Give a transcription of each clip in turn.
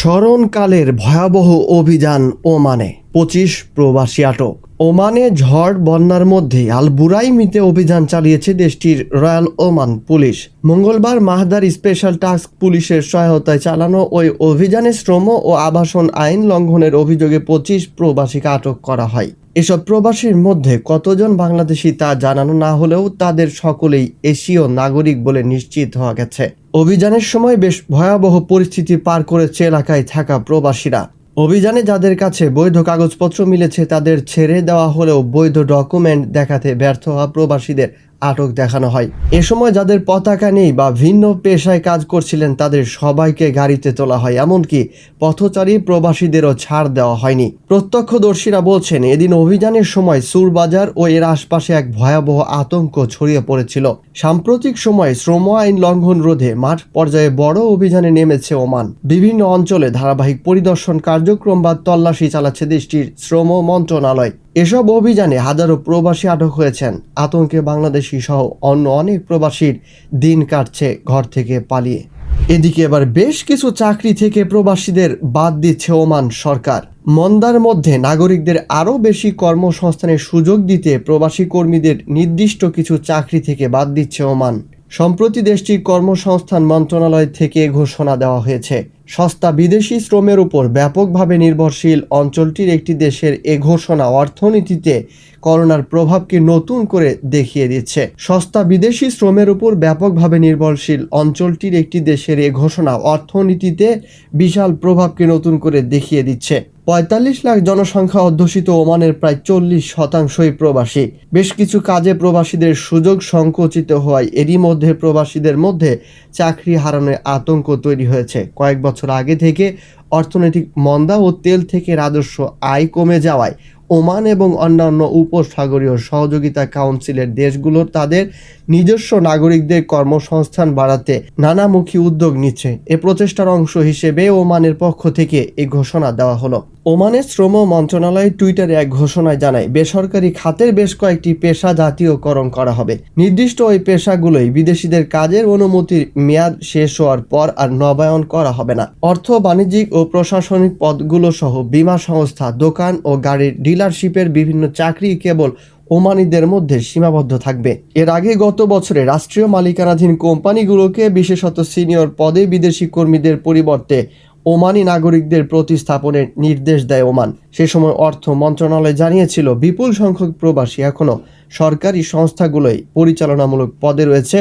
স্মরণকালের ভয়াবহ অভিযান ওমানে। পঁচিশ প্রবাসী আটক। ওমানে ঝড় বন্যার মধ্যে আল বুরাইমিতে অভিযান চালিয়েছে দেশটির রয়্যাল ওমান পুলিশ। মঙ্গলবার মাহদার স্পেশাল টাস্ক পুলিশের সহায়তায় চালানো ওই অভিযানে শ্রম ও আবাসন আইন লঙ্ঘনের অভিযোগে পঁচিশ প্রবাসীকে আটক করা হয়। এসব প্রবাসীর মধ্যে কতজন বাংলাদেশি তা জানানো না হলেও তাদের সকলেই এশীয় নাগরিক বলে নিশ্চিত হওয়া গেছে। অভিযানের সময় বেশ ভয়াবহ পরিস্থিতি পার করেছে এলাকায় থাকা প্রবাসীরা। অভিযানে যাদের কাছে বৈধ কাগজপত্র মিলেছে, তাদের ছেড়ে দেওয়া হলেও বৈধ ডকুমেন্ট দেখাতে ব্যর্থ হওয়া প্রবাসীদের আটক দেখানো হয়। এ সময় যাদের পতাকা নেই বা ভিন্ন পেশায় কাজ করছিলেন, তাদের সবাইকে গাড়িতে তোলা হয়। এমনকি পথচারী প্রবাসীদেরও ছাড় দেওয়া হয়নি। প্রত্যক্ষদর্শীরা বলছেন, এদিন অভিযানের সময় সুরবাজার ও এর আশপাশে এক ভয়াবহ আতঙ্ক ছড়িয়ে পড়েছিল। সাম্প্রতিক সময়ে শ্রম আইন লঙ্ঘন রোধে মাঠ পর্যায়ে বড় অভিযানে নেমেছে ওমান। বিভিন্ন অঞ্চলে ধারাবাহিক পরিদর্শন কার্যক্রম বা তল্লাশি চালাচ্ছে দেশটির শ্রম মন্ত্রণালয়। এসব অভিযানে হাজারো প্রবাসী আটক হয়েছেন। আতঙ্কে বাংলাদেশি সহ অন্য অনেক প্রবাসীর দিন কাটছে ঘর থেকে পালিয়ে। এদিকে এবার বেশ কিছু চাকরি থেকে প্রবাসীদের বাদ দিচ্ছে ওমান সরকার। মন্দার মধ্যে নাগরিকদের আরও বেশি কর্মসংস্থানের সুযোগ দিতে প্রবাসী কর্মীদের নির্দিষ্ট কিছু চাকরি থেকে বাদ দিচ্ছে ওমান। সম্প্রতি দেশটির কর্মসংস্থান মন্ত্রণালয় থেকে ঘোষণা দেওয়া হয়েছে। সস্তা বিদেশি শ্রমের উপর ব্যাপকভাবে নির্ভরশীল অঞ্চলটির একটি দেশের এ ঘোষণা অর্থনীতিতে করোনার প্রভাবকে নতুন করে দেখিয়ে দিচ্ছে। সস্তা বিদেশি শ্রমের উপর ব্যাপকভাবে নির্ভরশীল অঞ্চলটির একটি দেশের এ ঘোষণা অর্থনীতিতে বিশাল প্রভাবকে নতুন করে দেখিয়ে দিচ্ছে। পঁয়তাল্লিশ লাখ জনসংখ্যা অধ্যুষিত ওমানের প্রায় চল্লিশ শতাংশই প্রবাসী। বেশ কিছু কাজে প্রবাসীদের সুযোগ সংকুচিত হওয়ায় এরই মধ্যে প্রবাসীদের মধ্যে চাকরি হারানোর আতঙ্ক তৈরি হয়েছে। কয়েক বছর আগে থেকে অর্থনৈতিক মন্দা ও তেল থেকে রাজস্ব আয় কমে যাওয়ায় ওমান এবং অন্যান্য উপসাগরীয় সহযোগিতা কাউন্সিলের দেশগুলোর তাদের নিজস্ব নাগরিকদের কর্মসংস্থান বাড়াতে নানামুখী উদ্যোগ নিচ্ছে। এ প্রচেষ্টার অংশ হিসেবে ওমানের পক্ষ থেকে এই ঘোষণা দেওয়া হলো। ওমানের শ্রম মন্ত্রণালয় টুইটারে এক ঘোষণায় জানায়, বেসরকারি খাতের বেশ কয়েকটি পেশা জাতীয়করণ করা হবে। নির্দিষ্ট ওই পেশাগুলোই বিদেশিদের কাজের অনুমতির মেয়াদ শেষ হওয়ার পর আর নবায়ন করা হবে না। অর্থ, বাণিজ্যিক ও প্রশাসনিক পদগুলো সহ বিমা সংস্থা, দোকান ও গাড়ির ডিলারশিপের বিভিন্ন চাকরি কেবল ওমানিদের মধ্যে সীমাবদ্ধ থাকবে। এর আগে গত বছরে রাষ্ট্রীয় মালিকানাধীন কোম্পানিগুলোকে, বিশেষত সিনিয়র পদে বিদেশি কর্মীদের পরিবর্তে ওমানি নাগরিকদের প্রতিস্থাপনের নির্দেশ দেয় ওমান। সে সময় অর্থ মন্ত্রণালয় জানিয়েছিল, বিপুল সংখ্যক প্রবাসী এখনও সরকারি সংস্থাগুলোই পরিচালনামূলক পদে রয়েছে।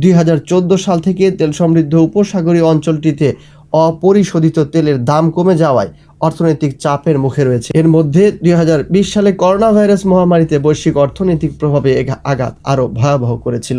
দুই হাজার চোদ্দ সাল থেকে তেল সমৃদ্ধ উপসাগরীয় অঞ্চলটিতে অপরিশোধিত তেলের দাম কমে যাওয়ায় অর্থনৈতিক চাপের মুখে রয়েছে। এর মধ্যে দুই সালে করোনা ভাইরাস মহামারীতে বৈশ্বিক অর্থনৈতিক প্রভাবে আঘাত আরও ভয়াবহ করেছিল।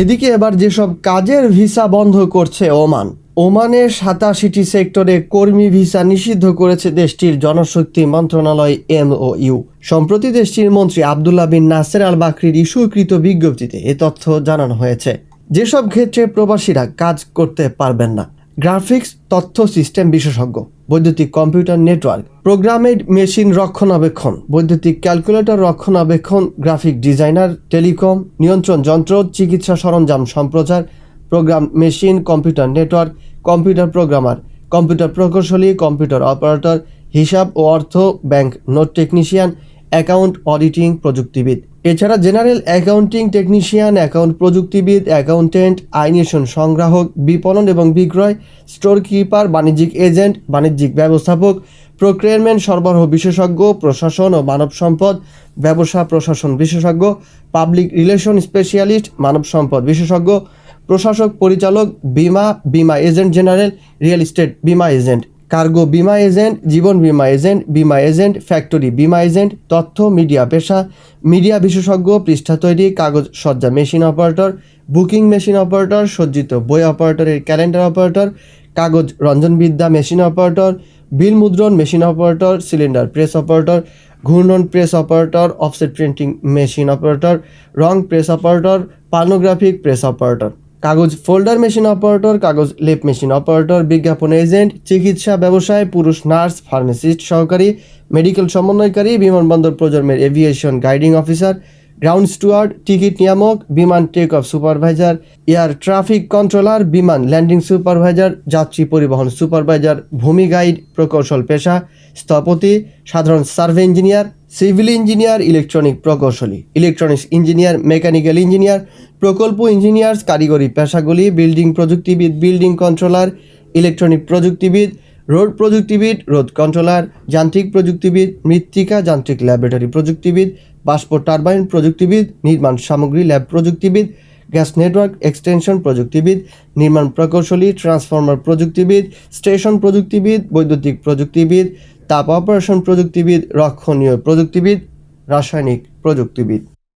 এদিকে এবার যেসব কাজের ভিসা বন্ধ করছে ওমান, ওমানের সাতাশিটি সেক্টরে কর্মী ভিসা নিষিদ্ধ করেছে দেশটির জনশক্তি মন্ত্রণালয় এমওইউ। সম্প্রতি দেশটির মন্ত্রী আবদুল্লাহ বিন নাসের আল বাকরির ইস্যুকৃত বিজ্ঞপ্তিতে এ তথ্য জানানো হয়েছে। যেসব ক্ষেত্রে প্রবাসীরা কাজ করতে পারবেন না গ্রাফিক্স, তথ্য সিস্টেম বিশেষজ্ঞ, বৈদ্যুতিক কম্পিউটার নেটওয়ার্ক, প্রোগ্রামেড মেশিন রক্ষণাবেক্ষণ, বৈদ্যুতিক ক্যালকুলেটর রক্ষণাবেক্ষণ, গ্রাফিক ডিজাইনার, টেলিকম, নিয়ন্ত্রণ যন্ত্র, চিকিৎসা সরঞ্জাম সম্প্রচার, program machine, computer network, computer programmer, computer প্রকৌশলী, কম্পিউটার অপারেটর, হিসাব ও অর্থ bank note technician, account auditing প্রযুক্তিবিদ। এছাড়া জেনারেল অ্যাকাউন্টিং টেকনিশিয়ান, অ্যাকাউন্ট প্রযুক্তিবিদ, অ্যাকাউন্টেন্ট, আইনেশন সংগ্রাহক, বিপণন এবং বিক্রয় স্টোর কিপার বাণিজ্যিক এজেন্ট, বাণিজ্যিক ব্যবস্থাপক প্রক্রিয়ারমেন্ট সরবরাহ বিশেষজ্ঞ, প্রশাসন ও মানব সম্পদ ব্যবসা প্রশাসন বিশেষজ্ঞ, পাবলিক রিলেশন স্পেশালিস্ট, মানব সম্পদ বিশেষজ্ঞ, প্রশাসক পরিচালক, বিমা বিমা এজেন্ট জেনারেল, রিয়েল এস্টেট বিমা এজেন্ট। কার্গো বিমা এজেন্ট, জীবন বিমা এজেন্ট বিমা এজেন্ট, ফ্যাক্টরি বিমা এজেন্ট, তথ্য, মিডিয়া পেশা, মিডিয়া বিশেষজ্ঞ, পৃষ্ঠা তৈরি, কাগজ সজ্জা machine operator, booking machine operator, সজ্জিত বই অপারেটরের ক্যালেন্ডার অপারেটর, কাগজ রঞ্জনবিদ্যা মেশিন অপারেটর, বিল মুদ্রণ machine operator, cylinder press operator, ঘূর্ণন press operator, offset printing machine operator, রং press operator, pornographic press operator. কাগজ ফোল্ডার মেশিন অপারেটর, কাগজ লেপ মেশিন অপারেটর, বিজ্ঞাপন এজেন্ট, চিকিৎসা ব্যবসায়, পুরুষ, নার্স, ফার্মাসিস্ট সহকারী, মেডিকেল সমন্বয়কারী, বিমানবন্দর প্রজন্মের aviation guiding officer ground steward, ticket নিয়ামক, বিমান take off supervisor, air traffic controller, বিমান ল্যান্ডিং সুপারভাইজার, যাত্রী পরিবহন সুপারভাইজার, ভূমি গাইড, প্রকৌশল পেশা, স্থপতি, সাধারণ survey engineer, civil engineer, electronic প্রকৌশলী, ইলেকট্রনিক্স ইঞ্জিনিয়ার, মেকানিক্যাল ইঞ্জিনিয়ার, প্রকল্প ইঞ্জিনিয়ার্স, কারিগরি পেশাগুলি, বিল্ডিং প্রযুক্তিবিদ, বিল্ডিং কন্ট্রোলার, ইলেকট্রনিক প্রযুক্তিবিদ রোড প্রযুক্তিবিদ, রোড কন্ট্রোলার, যান্ত্রিক প্রযুক্তিবিদ, মৃত্তিকা যান্ত্রিক ল্যাবরেটরি প্রযুক্তিবিদ, বাষ্প টারবাইন প্রযুক্তিবিদ, নির্মাণ সামগ্রী ল্যাব প্রযুক্তিবিদ, গ্যাস নেটওয়ার্ক এক্সটেনশন প্রযুক্তিবিদ, নির্মাণ প্রকৌশলী, ট্রান্সফর্মার প্রযুক্তিবিদ, স্টেশন প্রযুক্তিবিদ, বৈদ্যুতিক প্রযুক্তিবিদ, তাপ অপারেশন প্রযুক্তিবিদ, রক্ষণীয় প্রযুক্তিবিদ, রাসায়নিক প্রযুক্তিবিদ।